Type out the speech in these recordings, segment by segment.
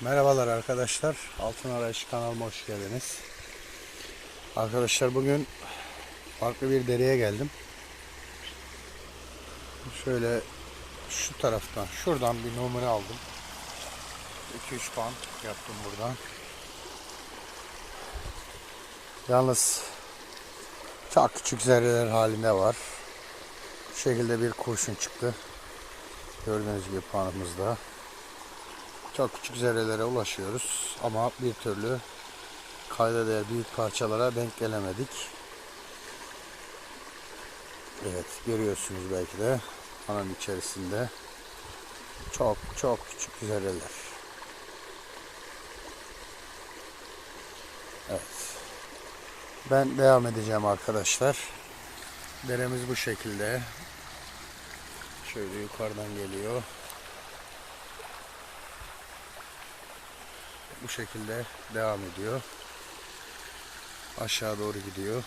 Merhabalar arkadaşlar. Altın Arayış kanalıma hoş geldiniz. Arkadaşlar bugün farklı bir dereye geldim. Şöyle şu taraftan, şuradan bir numara aldım. 2-3 puan yaptım buradan. Yalnız çok küçük zerreler halinde var. Bu şekilde bir kurşun çıktı. Gördüğünüz gibi puanımızda. Çok küçük zerrelere ulaşıyoruz ama bir türlü kayda değer büyük parçalara denk gelemedik. Evet görüyorsunuz belki de kanın içerisinde çok çok küçük zerreler. Evet. Ben devam edeceğim arkadaşlar. Deremiz bu şekilde. Şöyle yukarıdan geliyor. Bu şekilde devam ediyor. Aşağı doğru gidiyor.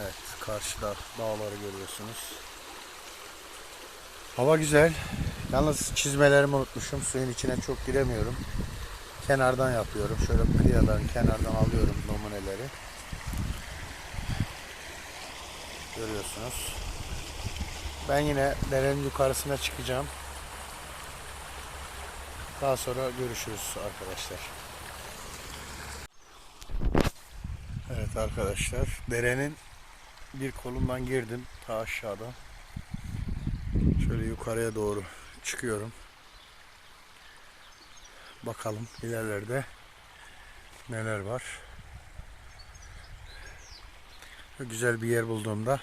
Evet, karşıda dağları görüyorsunuz. Hava güzel. Yalnız çizmelerimi unutmuşum. Suyun içine çok giremiyorum. Kenardan yapıyorum. Şöyle kıyadan, kenardan alıyorum numuneleri. Görüyorsunuz. Ben yine derenin yukarısına çıkacağım. Daha sonra görüşürüz arkadaşlar. Evet arkadaşlar derenin bir kolundan girdim ta aşağıda. Şöyle yukarıya doğru çıkıyorum. Bakalım ilerlerde neler var. Güzel bir yer bulduğumda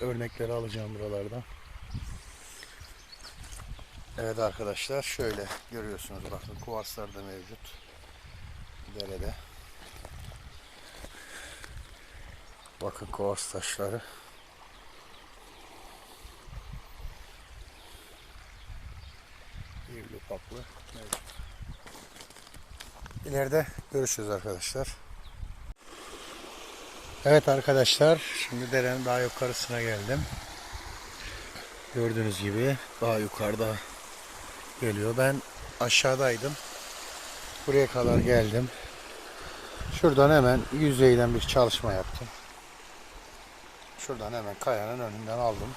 örnekleri alacağım buralardan. Evet arkadaşlar şöyle görüyorsunuz bakın kuvarslar da mevcut derede. Bakın kuvars taşları. İrili ufaklı mevcut. İleride görüşürüz arkadaşlar. Evet arkadaşlar, şimdi derenin daha yukarısına geldim. Gördüğünüz gibi daha yukarıda geliyor. Ben aşağıdaydım. Buraya kadar geldim. Şuradan hemen yüzeyden bir çalışma yaptım. Şuradan hemen kayanın önünden aldım.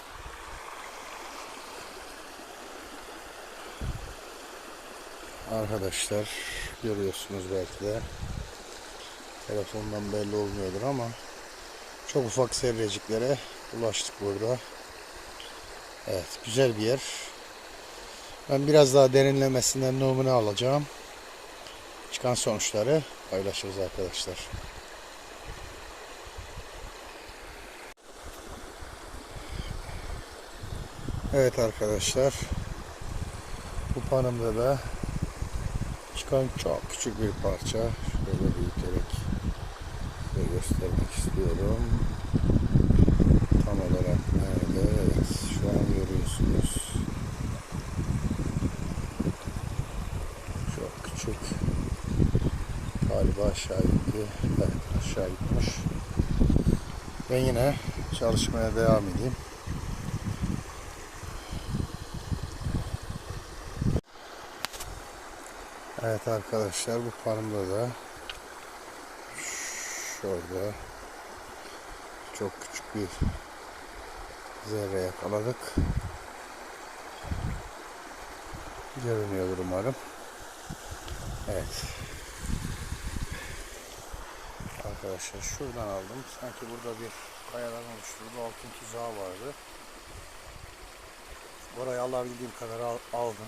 Arkadaşlar görüyorsunuz belki de telefondan belli olmuyordur ama çok ufak sevreciklere ulaştık burada. Evet güzel bir yer. Ben biraz daha derinlemesinden numune alacağım. Çıkan sonuçları paylaşırız arkadaşlar. Evet arkadaşlar. Bu panımda da çıkan çok küçük bir parça. Şöyle büyüterek size göstermek istiyorum. Tam olarak nerede? Evet, şu an görüyorsunuz. Çok küçük. Galiba aşağı gitti. Evet, aşağı gitmiş. Ben yine çalışmaya devam edeyim. Evet arkadaşlar bu farmda da şurada çok küçük bir zerre yakaladık. Görünüyordur umarım. Evet. Arkadaşlar şuradan aldım. Sanki burada bir kayadan oluşturduğu altın tuzağı vardı. Burayı alabildiğim kadar al- aldım.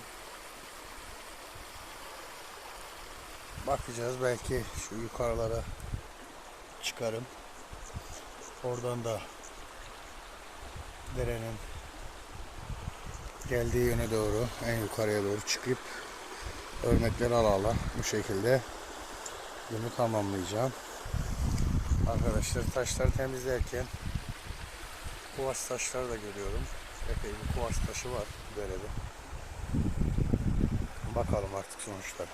Bakacağız belki şu yukarılara çıkarım. Oradan da derenin geldiği yöne doğru en yukarıya doğru çıkıp örnekleri ala ala bu şekilde günü tamamlayacağım. Arkadaşlar taşları temizlerken kuvas taşları da görüyorum. Epey bir kuvas taşı var derede. Bakalım artık sonuçları.